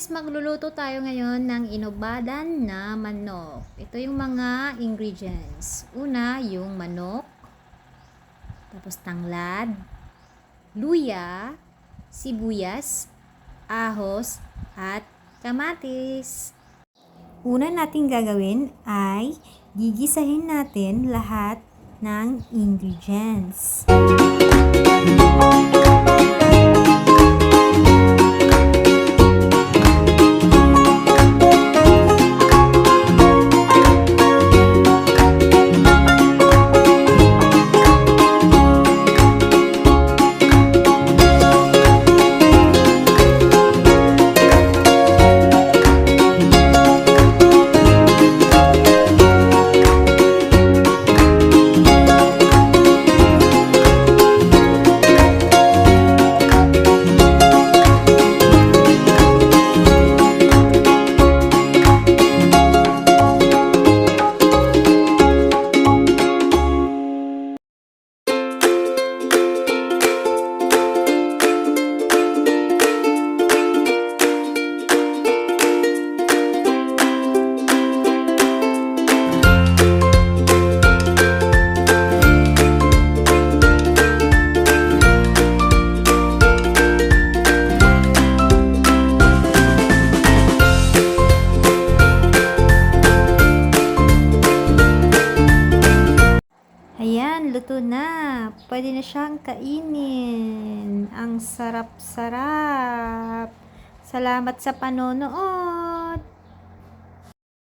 guys, magluluto tayo ngayon ng inobadan na manok. Ito yung mga ingredients. Una, yung manok. Tapos tanglad, luya, sibuyas, ahos, at kamatis. Una nating gagawin ay gigisahin natin lahat ng ingredients. Luto na. Pwede na siyang kainin. Ang sarap-sarap. Salamat sa panonood.